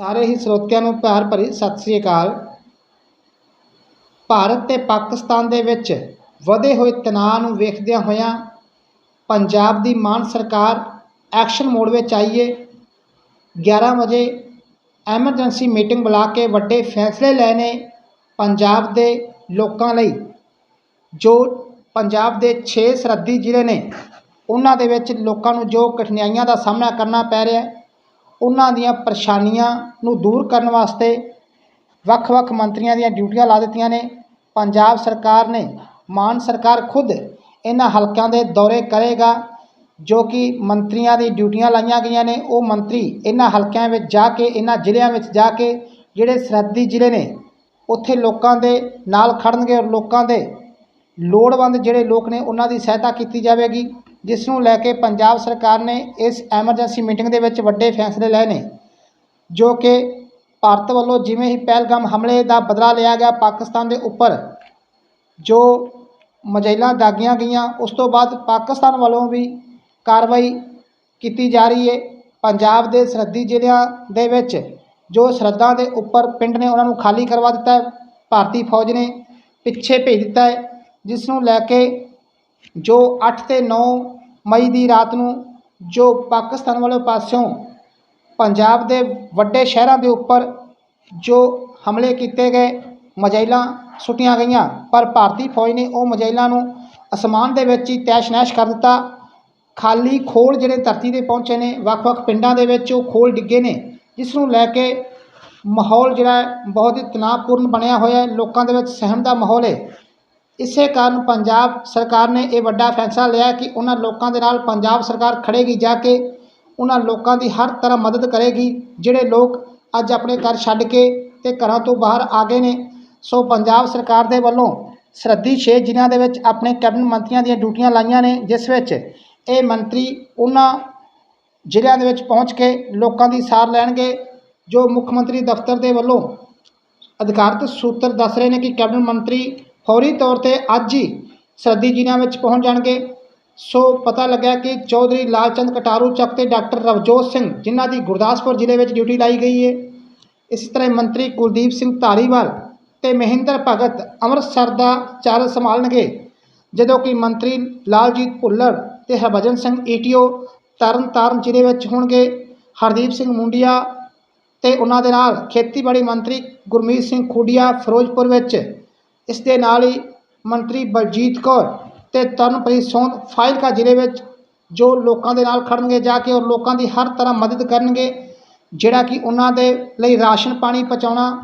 ਸਾਰੇ ਹੀ ਸਰੋਤਿਆਂ ਨੂੰ ਪਿਆਰ ਭਰੀ ਸਤਿ ਸ੍ਰੀ ਅਕਾਲ। ਭਾਰਤ ਤੇ ਪਾਕਿਸਤਾਨ ਦੇ ਵਿੱਚ ਵਧੇ ਹੋਏ ਤਣਾਅ ਨੂੰ ਵੇਖਦਿਆਂ ਹੋਇਆਂ ਪੰਜਾਬ ਦੀ ਮਾਨ ਸਰਕਾਰ ਐਕਸ਼ਨ ਮੋਡ ਵਿੱਚ ਆਈ ਏ। 11 ਵਜੇ ਐਮਰਜੈਂਸੀ ਮੀਟਿੰਗ ਬੁਲਾ ਕੇ ਵੱਡੇ ਫੈਸਲੇ ਲਏ ਨੇ ਪੰਜਾਬ ਦੇ ਲੋਕਾਂ ਲਈ, ਜੋ ਪੰਜਾਬ ਦੇ 6 ਸਰਹੱਦੀ ਜ਼ਿਲ੍ਹੇ ਨੇ। ਉਹਨਾਂ ਦੇ ਵਿੱਚ ਲੋਕਾਂ ਨੂੰ ਜੋ ਕਠਿਨਾਈਆਂ ਦਾ ਸਾਹਮਣਾ ਕਰਨਾ ਪੈ ਰਿਹਾ ਹੈ ਉਹਨਾਂ ਦੀਆਂ ਪਰੇਸ਼ਾਨੀਆਂ ਨੂੰ ਦੂਰ ਕਰਨ ਵਾਸਤੇ ਵੱਖ-ਵੱਖ ਮੰਤਰੀਆਂ ਦੀਆਂ ਡਿਊਟੀਆਂ ਲਾ ਦਿੱਤੀਆਂ ਨੇ। ਪੰਜਾਬ ਸਰਕਾਰ ਨੇ ਮਾਨ ਸਰਕਾਰ ਖੁਦ ਇਹਨਾਂ ਹਲਕਿਆਂ ਦੇ ਦੌਰੇ ਕਰੇਗਾ, ਜੋ ਕਿ ਮੰਤਰੀਆਂ ਦੀ ਡਿਊਟੀਆਂ ਲਾਈਆਂ ਗਈਆਂ ਨੇ। ਉਹ ਮੰਤਰੀ ਇਹਨਾਂ ਹਲਕਿਆਂ ਵਿੱਚ ਜਾ ਕੇ, ਇਹਨਾਂ ਜ਼ਿਲ੍ਹਿਆਂ ਵਿੱਚ ਜਾ ਕੇ ਜਿਹੜੇ ਸਰਹੱਦੀ ਜ਼ਿਲ੍ਹੇ ਨੇ, ਉੱਥੇ ਲੋਕਾਂ ਦੇ ਨਾਲ ਖੜਨਗੇ ਔਰ ਲੋਕਾਂ ਦੇ ਲੋੜਵੰਦ ਜਿਹੜੇ ਲੋਕ ਨੇ, ਉਹਨਾਂ ਦੀ ਸਹਾਇਤਾ ਕੀਤੀ ਜਾਵੇਗੀ। ਜਿਸ ਨੂੰ ਲੈ ਕੇ ਪੰਜਾਬ ਸਰਕਾਰ ਨੇ ਇਸ ਐਮਰਜੈਂਸੀ ਮੀਟਿੰਗ ਦੇ ਵਿੱਚ ਵੱਡੇ ਫੈਸਲੇ ਲਏ ਨੇ, ਜੋ ਕਿ ਭਾਰਤ ਵੱਲੋਂ ਜਿਵੇਂ ਹੀ ਪਹਿਲਗਾਮ ਹਮਲੇ ਦਾ ਬਦਲਾ ਲਿਆ ਗਿਆ ਪਾਕਿਸਤਾਨ ਦੇ ਉੱਪਰ, ਜੋ ਮਜੈਲਾਂ ਦਾਗੀਆਂ ਗਈਆਂ, ਉਸ ਤੋਂ ਬਾਅਦ ਪਾਕਿਸਤਾਨ ਵੱਲੋਂ ਵੀ ਕਾਰਵਾਈ ਕੀਤੀ ਜਾ ਰਹੀ ਹੈ ਪੰਜਾਬ ਦੇ ਸਰਹੱਦੀ ਜ਼ਿਲ੍ਹਿਆਂ ਦੇ ਵਿੱਚ ਜੋ ਸਰਹੱਦਾਂ ਦੇ ਉੱਪਰ ਪਿੰਡ ਨੇ ਉਹਨਾਂ ਨੂੰ ਖਾਲੀ ਕਰਵਾ ਦਿੱਤਾ ਹੈ, ਭਾਰਤੀ ਫੌਜ ਨੇ ਪਿੱਛੇ ਭੇਜ ਦਿੱਤਾ ਹੈ, ਜਿਸ ਨੂੰ ਲੈ ਕੇ ਜੋ 8 ਤੇ 9 ਮਈ ਦੀ ਰਾਤ ਨੂੰ ਜੋ ਪਾਕਿਸਤਾਨ ਵਾਲੇ ਪਾਸਿਓਂ ਪੰਜਾਬ ਦੇ ਵੱਡੇ ਸ਼ਹਿਰਾਂ ਦੇ ਉੱਪਰ ਜੋ ਹਮਲੇ ਕੀਤੇ ਗਏ ਮਜੈਲਾਂ ਸੁੱਟੀਆਂ ਗਈਆਂ, ਪਰ ਭਾਰਤੀ ਫੌਜ ਨੇ ਉਹ ਮਜੈਲਾਂ ਨੂੰ ਅਸਮਾਨ ਦੇ ਵਿੱਚ ਹੀ ਤੈਸ਼ ਨੈਸ਼ ਕਰ ਦਿੱਤਾ। ਖਾਲੀ ਖੋਲ ਜਿਹੜੇ ਧਰਤੀ ਤੇ ਪਹੁੰਚੇ ਨੇ, ਵੱਖ-ਵੱਖ ਪਿੰਡਾਂ ਦੇ ਵਿੱਚ ਉਹ ਖੋਲ ਡਿੱਗੇ ਨੇ, ਜਿਸ ਨੂੰ ਲੈ ਕੇ ਮਾਹੌਲ ਜਿਹੜਾ ਬਹੁਤ ਹੀ ਤਣਾਅਪੂਰਨ ਬਣਿਆ ਹੋਇਆ ਹੈ। ਲੋਕਾਂ ਦੇ ਵਿੱਚ ਸਹਿਮ ਦਾ ਮਾਹੌਲ ਹੈ। ਇਸੇ ਕਾਰਨ ਪੰਜਾਬ ਸਰਕਾਰ ਨੇ ਇਹ ਵੱਡਾ ਫੈਸਲਾ ਲਿਆ ਕਿ ਉਹਨਾਂ ਲੋਕਾਂ ਦੇ ਨਾਲ ਪੰਜਾਬ ਸਰਕਾਰ ਖੜੇਗੀ ਜਾ ਕੇ ਉਹਨਾਂ ਲੋਕਾਂ ਦੀ ਹਰ ਤਰ੍ਹਾਂ ਮਦਦ ਕਰੇਗੀ, ਜਿਹੜੇ ਲੋਕ ਅੱਜ ਆਪਣੇ ਘਰ ਛੱਡ ਕੇ ਤੇ ਘਰਾਂ ਤੋਂ ਬਾਹਰ ਆ ਗਏ ਨੇ। ਸੋ ਪੰਜਾਬ ਸਰਕਾਰ ਦੇ ਵੱਲੋਂ ਸਰਹੱਦੀ ਛੇ ਜ਼ਿਲ੍ਹਿਆਂ ਦੇ ਵਿੱਚ ਆਪਣੇ ਕੈਬਨਿਟ ਮੰਤਰੀਆਂ ਦੀਆਂ ਡਿਊਟੀਆਂ ਲਾਈਆਂ ਨੇ, ਜਿਸ ਵਿੱਚ ਇਹ ਮੰਤਰੀ ਉਹਨਾਂ ਜ਼ਿਲ੍ਹਿਆਂ ਦੇ ਵਿੱਚ ਪਹੁੰਚ ਕੇ ਲੋਕਾਂ ਦੀ ਸਾਰ ਲੈਣਗੇ, ਜੋ ਮੁੱਖ ਮੰਤਰੀ ਦਫ਼ਤਰ ਦੇ ਵੱਲੋਂ ਅਧਿਕਾਰਤ ਸੂਤਰ ਦੱਸ ਰਹੇ ਨੇ ਕਿ ਕੈਬਨਿਟ ਮੰਤਰੀ ਫੌਰੀ ਤੌਰ ਤੇ ਅੱਜ ਹੀ ਸਰਦੀ ਜ਼ਿਲ੍ਹਿਆਂ ਵਿੱਚ ਪਹੁੰਚ ਜਾਣਗੇ। ਸੋ ਪਤਾ ਲੱਗਾ ਕਿ ਚੌਧਰੀ ਲਾਲਚੰਦ ਕਟਾਰੂ, ਚੱਕ ਤੇ ਡਾਕਟਰ ਰਵਜੋਤ ਸਿੰਘ, ਜਿਨ੍ਹਾਂ ਦੀ ਗੁਰਦਾਸਪੁਰ ਜ਼ਿਲ੍ਹੇ ਵਿੱਚ ਡਿਊਟੀ ਲਾਈ ਗਈ ਹੈ ਇਸੇ ਤਰ੍ਹਾਂ ਹੀ ਮੰਤਰੀ ਕੁਲਦੀਪ ਸਿੰਘ ਧਾਰੀਵਾਲ ਤੇ ਮਹਿੰਦਰ ਭਗਤ ਅੰਮ੍ਰਿਤਸਰ ਦਾ ਚਾਰਜ ਸੰਭਾਲਣਗੇ, ਜਦੋਂ ਕਿ ਮੰਤਰੀ ਲਾਲਜੀਤ ਭੁੱਲਰ ਤੇ ਹਰਭਜਨ ਸਿੰਘ ਈਟੀਓ ਤਰਨਤਾਰਨ ਜ਼ਿਲ੍ਹੇ ਵਿੱਚ ਹੋਣਗੇ। ਹਰਦੀਪ ਸਿੰਘ ਮੁੰਡੀਆ ਤੇ ਉਹਨਾਂ ਦੇ ਨਾਲ ਖੇਤੀਬਾੜੀ ਮੰਤਰੀ ਗੁਰਮੀਤ ਸਿੰਘ ਖੂਡੀਆ ਫਿਰੋਜ਼ਪੁਰ ਵਿੱਚ ਇਸ ਦੇ ਨਾਲ ਹੀ ਮੰਤਰੀ ਬਲਜੀਤ ਕੌਰ ਤੇ ਤਰਨਪ੍ਰੀਤ ਸੋਂਦ ਫਾਜ਼ਿਲਕਾ ਜ਼ਿਲ੍ਹੇ ਵਿੱਚ ਜੋ ਲੋਕਾਂ ਦੇ ਨਾਲ ਖੜਨਗੇ ਜਾ ਕੇ ਔਰ ਲੋਕਾਂ ਦੀ ਹਰ ਤਰ੍ਹਾਂ ਮਦਦ ਕਰਨਗੇ, ਜਿਹੜਾ ਕਿ ਉਹਨਾਂ ਦੇ ਲਈ ਰਾਸ਼ਨ ਪਾਣੀ ਪਹੁੰਚਾਉਣਾ,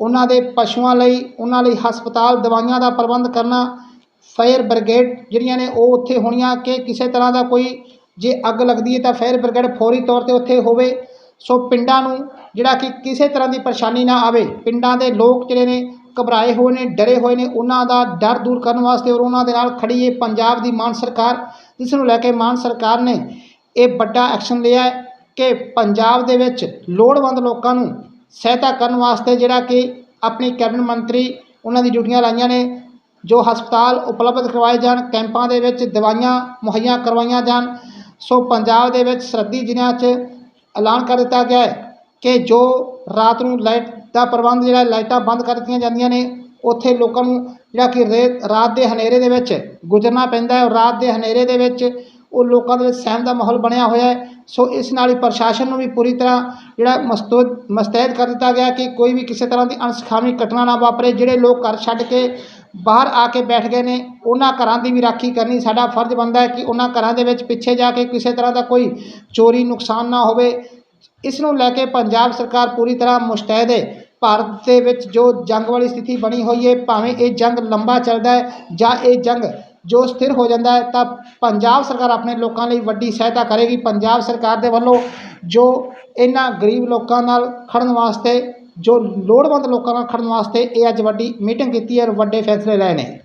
ਉਹਨਾਂ ਦੇ ਪਸ਼ੂਆਂ ਲਈ, ਉਹਨਾਂ ਲਈ ਹਸਪਤਾਲ ਦਵਾਈਆਂ ਦਾ ਪ੍ਰਬੰਧ ਕਰਨਾ, ਫਾਇਰ ਬ੍ਰਿਗੇਡ ਜਿਹੜੀਆਂ ਨੇ ਉਹ ਉੱਥੇ ਹੋਣੀਆਂ ਕਿ ਕਿਸੇ ਤਰ੍ਹਾਂ ਦਾ ਕੋਈ ਜੇ ਅੱਗ ਲੱਗਦੀ ਹੈ ਤਾਂ ਫਾਇਰ ਬ੍ਰਿਗੇਡ ਫੌਰੀ ਤੌਰ ਤੇ ਉੱਥੇ ਹੋਵੇ। ਸੋ ਪਿੰਡਾਂ ਨੂੰ ਜਿਹੜਾ ਕਿ ਕਿਸੇ ਤਰ੍ਹਾਂ ਦੀ ਪਰੇਸ਼ਾਨੀ ਨਾ ਆਵੇ, ਪਿੰਡਾਂ ਦੇ ਲੋਕ ਜਿਹੜੇ ਨੇ ਘਬਰਾਏ ਹੋਏ ਨੇ, ਡਰੇ ਹੋਏ ਨੇ, ਉਹਨਾਂ ਦਾ ਡਰ ਦੂਰ ਕਰਨ ਵਾਸਤੇ ਔਰ ਉਹਨਾਂ ਦੇ ਨਾਲ ਖੜੀ ਹੈ ਪੰਜਾਬ ਦੀ ਮਾਨ ਸਰਕਾਰ, ਜਿਸ ਨੂੰ ਲੈ ਕੇ ਮਾਨ ਸਰਕਾਰ ਨੇ ਇਹ ਵੱਡਾ ਐਕਸ਼ਨ ਲਿਆ ਹੈ ਕਿ ਪੰਜਾਬ ਦੇ ਵਿੱਚ ਲੋੜਵੰਦ ਲੋਕਾਂ ਨੂੰ ਸਹਾਇਤਾ ਕਰਨ ਵਾਸਤੇ ਜਿਹੜਾ ਕਿ ਆਪਣੀ ਕੈਬਨਿਟ ਮੰਤਰੀ ਉਹਨਾਂ ਦੀ ਡਿਊਟੀਆਂ ਲਾਈਆਂ ਨੇ, ਜੋ ਹਸਪਤਾਲ ਉਪਲਬਧ ਕਰਵਾਏ ਜਾਣ, ਕੈਂਪਾਂ ਦੇ ਵਿੱਚ ਦਵਾਈਆਂ ਮੁਹੱਈਆ ਕਰਵਾਈਆਂ ਜਾਣ, ਸੋ ਪੰਜਾਬ ਦੇ ਵਿੱਚ ਸਰਦੀ ਜ਼ਿਲ੍ਹਿਆਂ 'ਚ ਐਲਾਨ ਕਰ ਦਿੱਤਾ ਗਿਆ ਹੈ। ਕਿ ਜੋ ਰਾਤ ਨੂੰ ਲਾਈਟ ਦਾ ਪ੍ਰਬੰਧ ਜਿਹੜਾ ਲਾਈਟਾਂ ਬੰਦ ਕਰ ਦਿੱਤੀਆਂ ਜਾਂਦੀਆਂ ਨੇ, ਉੱਥੇ ਲੋਕਾਂ ਨੂੰ ਜਿਹੜਾ ਕਿ ਰੇ- ਰਾਤ ਦੇ ਹਨੇਰੇ ਦੇ ਵਿੱਚ ਗੁਜ਼ਰਨਾ ਪੈਂਦਾ ਹੈ ਔਰ ਰਾਤ ਦੇ ਹਨੇਰੇ ਦੇ ਵਿੱਚ ਉਹ ਲੋਕਾਂ ਦੇ ਵਿੱਚ ਸਹਿਮ ਦਾ ਮਾਹੌਲ ਬਣਿਆ ਹੋਇਆ ਹੈ। ਸੋ ਇਸ ਨਾਲ ਹੀ ਪ੍ਰਸ਼ਾਸਨ ਨੂੰ ਵੀ ਪੂਰੀ ਤਰ੍ਹਾਂ ਜਿਹੜਾ ਮਸਤੂਦ, ਮਸਤੈਦ ਕਰ ਦਿੱਤਾ ਗਿਆ ਕਿ ਕੋਈ ਵੀ ਕਿਸੇ ਤਰ੍ਹਾਂ ਦੀ ਅਣਸੁਖਾਵੀ ਘਟਨਾ ਨਾ ਵਾਪਰੇ। ਜਿਹੜੇ ਲੋਕ ਘਰ ਛੱਡ ਕੇ ਬਾਹਰ ਆ ਕੇ ਬੈਠ ਗਏ ਨੇ, ਉਹਨਾਂ ਘਰਾਂ ਦੀ ਵੀ ਰਾਖੀ ਕਰਨੀ ਸਾਡਾ ਫਰਜ਼ ਬਣਦਾ ਹੈ ਕਿ ਉਹਨਾਂ ਘਰਾਂ ਦੇ ਵਿੱਚ ਪਿੱਛੇ ਜਾ ਕੇ ਕਿਸੇ ਤਰ੍ਹਾਂ ਦਾ ਕੋਈ ਚੋਰੀ, ਨੁਕਸਾਨ ਨਾ ਹੋਵੇ। ਇਸ ਨੂੰ ਲੈ ਕੇ ਪੰਜਾਬ ਸਰਕਾਰ ਪੂਰੀ ਤਰ੍ਹਾਂ ਮੁਸ਼ਤੈਦ ਹੈ। ਭਾਰਤ ਦੇ ਵਿੱਚ ਜੋ ਜੰਗ ਵਾਲੀ ਸਥਿਤੀ ਬਣੀ ਹੋਈ ਹੈ, ਭਾਵੇਂ ਇਹ ਜੰਗ ਲੰਬਾ ਚੱਲਦਾ ਹੈ ਜਾਂ ਇਹ ਜੰਗ ਜੋ ਸਥਿਰ ਹੋ ਜਾਂਦਾ ਹੈ, ਤਾਂ ਪੰਜਾਬ ਸਰਕਾਰ ਆਪਣੇ ਲੋਕਾਂ ਲਈ ਵੱਡੀ ਸਹਾਇਤਾ ਕਰੇਗੀ। ਪੰਜਾਬ ਸਰਕਾਰ ਦੇ ਵੱਲੋਂ ਜੋ ਇਹਨਾਂ ਗਰੀਬ ਲੋਕਾਂ ਨਾਲ ਖੜਨ ਵਾਸਤੇ, ਜੋ ਲੋੜਵੰਦ ਲੋਕਾਂ ਨਾਲ ਖੜਨ ਵਾਸਤੇ ਇਹ ਅੱਜ ਵੱਡੀ ਮੀਟਿੰਗ ਕੀਤੀ ਹੈ ਔਰ ਵੱਡੇ ਫੈਸਲੇ ਲਏ ਨੇ।